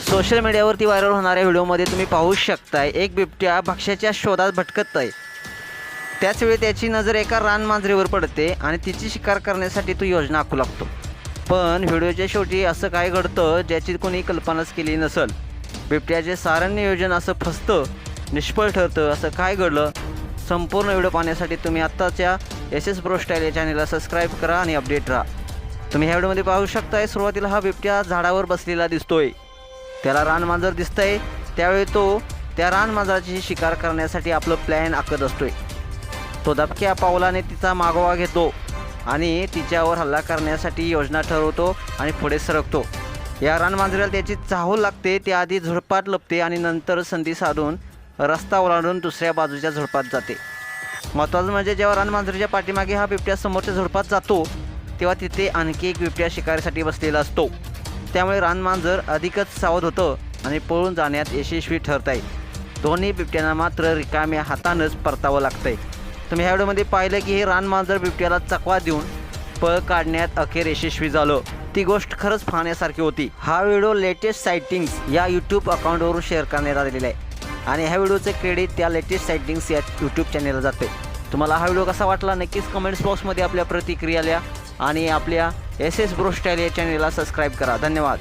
Social मीडियावरती viral होणाऱ्या व्हिडिओमध्ये तुम्ही पाहू शकताय एक बिबट्या भक्ष्याच्या शोधात भटकत आहे त्याचवेळी त्याची नजर एका रानमांजरीवर पडते आणि तिची शिकार करण्यासाठी तो योजना आखू लागतो. पण व्हिडिओच्या शेवटी असं काय घडतं ज्याची कोणी कल्पनाच केली नसल? बिबट्याचे सारण नियोजन असं फसतं निष्फळ ठरतं असं काय घडलं? संपूर्ण व्हिडिओ पाहण्यासाठी तुम्ही आत्ताच्या एस एस ब्रो स्टाईल या चॅनलला सबस्क्राईब करा आणि अपडेट राहा. तुम्ही ह्या व्हिडिओमध्ये पाहू शकताय सुरुवातीला हा बिबट्या झाडावर बसलेला दिसतोय. त्याला रानमांजर दिसतंय. त्यावेळी तो त्या रानमांजराची शिकार करण्यासाठी आपलं प्लॅन आखत असतोय. तो दबक्या पावलाने तिचा मागोवा घेतो आणि तिच्यावर हल्ला करण्यासाठी योजना ठरवतो आणि पुढे सरकतो. या रानमांजराला त्याची चाहूल लागते ते आधी झुडपात लपते आणि नंतर संधी साधून रस्ता ओलांडून दुसऱ्या बाजूच्या झुडपात जाते. महत्त्वाचं म्हणजे जेव्हा रानमांजरीच्या पाठीमागे हा बिबट्या समोरच्या झुडपात जातो तेव्हा तिथे आणखी एक बिबट्या शिकारीसाठी बसलेला असतो. त्यामुळे रानमांजर अधिकच सावध होतं आणि पळून जाण्यात यशस्वी ठरत आहे. दोन्ही बिबट्यांना मात्र रिकाम्या हातानंच परतावं लागतंय. तुम्ही ह्या व्हिडिओमध्ये पाहिलं की हे रानमांजर बिबट्याला चकवा देऊन पळ काढण्यात अखेर यशस्वी झालं. ती गोष्ट खरंच पाहण्यासारखी होती. हा व्हिडिओ लेटेस्ट सायटिंग्स या यूट्यूब अकाउंटवरून शेअर करण्यात आलेला आहे. आणि ह्या व्हिडिओचं क्रेडिट त्या लेटेस्ट सायटिंग्स या यूट्यूब चॅनेलला जाते. तुम्हाला हा व्हिडिओ कसा वाटला नक्कीच कमेंट्स बॉक्समध्ये आपल्या प्रतिक्रिया आणि आपल्या एस एस ब्रोस्टाईल या चॅनेलला सबस्क्राईब करा. धन्यवाद.